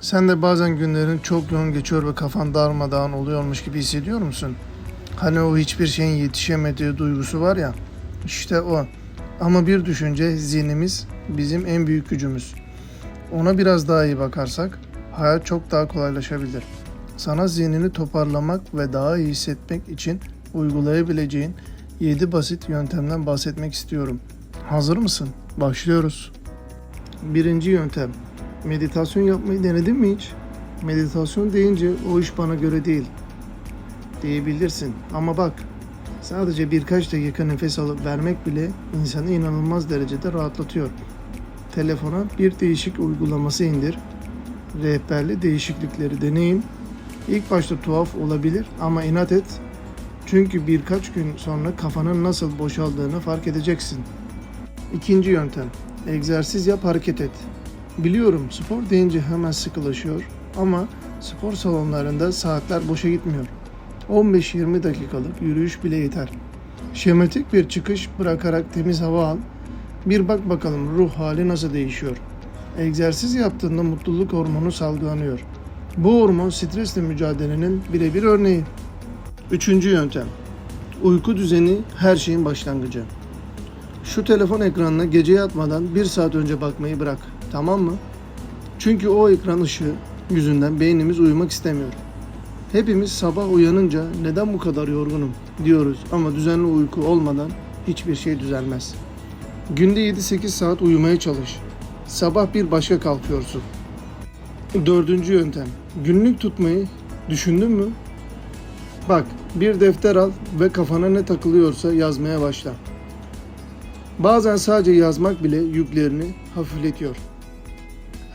Sen de bazen günlerin çok yoğun geçiyor ve kafan darmadağın oluyormuş gibi hissediyor musun? Hani o hiçbir şeyin yetişemediği duygusu var ya. İşte o. Ama bir düşünce zihnimiz bizim en büyük gücümüz. Ona biraz daha iyi bakarsak hayat çok daha kolaylaşabilir. Sana zihnini toparlamak ve daha iyi hissetmek için uygulayabileceğin 7 basit yöntemden bahsetmek istiyorum. Hazır mısın? Başlıyoruz. Birinci yöntem. Meditasyon yapmayı denedin mi hiç? Meditasyon deyince o iş bana göre değil diyebilirsin. Ama bak sadece birkaç dakika nefes alıp vermek bile insanı inanılmaz derecede rahatlatıyor. Telefona bir değişik uygulaması indir. Rehberli değişiklikleri deneyin. İlk başta tuhaf olabilir ama inat et. Çünkü birkaç gün sonra kafanın nasıl boşaldığını fark edeceksin. İkinci yöntem. Egzersiz yap, hareket et. Biliyorum spor deyince hemen sıkılaşıyor ama spor salonlarında saatler boşa gitmiyor. 15-20 dakikalık yürüyüş bile yeter. Şematik bir çıkış bırakarak temiz hava al. Bir bak bakalım ruh hali nasıl değişiyor. Egzersiz yaptığında mutluluk hormonu salgılanıyor. Bu hormon stresle mücadelenin birebir örneği. Üçüncü yöntem. Uyku düzeni her şeyin başlangıcı. Şu telefon ekranına gece yatmadan bir saat önce bakmayı bırak. Tamam mı? Çünkü o ekran ışığı yüzünden beynimiz uyumak istemiyor. Hepimiz sabah uyanınca neden bu kadar yorgunum diyoruz ama düzenli uyku olmadan hiçbir şey düzelmez. Günde 7-8 saat uyumaya çalış. Sabah bir başka kalkıyorsun. Dördüncü yöntem. Günlük tutmayı düşündün mü? Bak bir defter al ve kafana ne takılıyorsa yazmaya başla. Bazen sadece yazmak bile yüklerini hafifletiyor.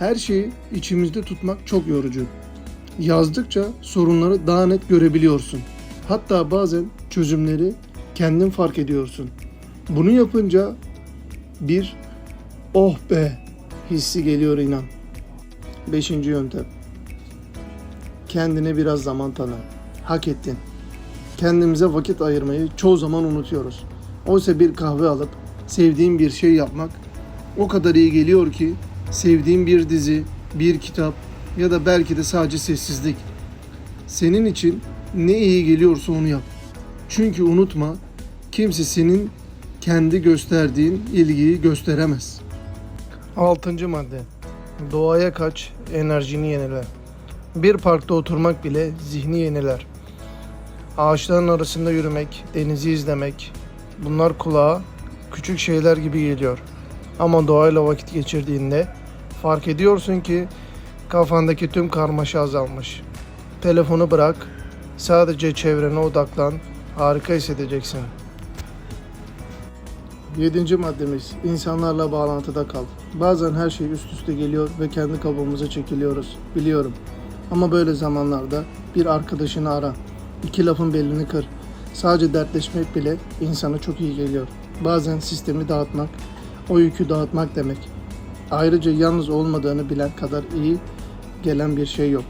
Her şeyi içimizde tutmak çok yorucu. Yazdıkça sorunları daha net görebiliyorsun. Hatta bazen çözümleri kendin fark ediyorsun. Bunu yapınca bir oh be hissi geliyor inan. Beşinci yöntem. Kendine biraz zaman tanı. Hak ettin. Kendimize vakit ayırmayı çoğu zaman unutuyoruz. Oysa bir kahve alıp sevdiğin bir şey yapmak o kadar iyi geliyor ki sevdiğin bir dizi, bir kitap ya da belki de sadece sessizlik. Senin için ne iyi geliyorsa onu yap. Çünkü unutma kimse senin kendi gösterdiğin ilgiyi gösteremez. Altıncı madde. Doğaya kaç, enerjini yenile. Bir parkta oturmak bile zihni yeniler. Ağaçların arasında yürümek, denizi izlemek, bunlar kulağa küçük şeyler gibi geliyor. Ama doğayla vakit geçirdiğinde fark ediyorsun ki kafandaki tüm karmaşa azalmış. Telefonu bırak, sadece çevrene odaklan, harika hissedeceksin. Yedinci maddemiz, insanlarla bağlantıda kal. Bazen her şey üst üste geliyor ve kendi kabuğumuza çekiliyoruz, biliyorum. Ama böyle zamanlarda bir arkadaşını ara, iki lafın belini kır. Sadece dertleşmek bile insana çok iyi geliyor. Bazen sistemi dağıtmak, o yükü dağıtmak demek. Ayrıca yalnız olmadığını bilen kadar iyi gelen bir şey yok.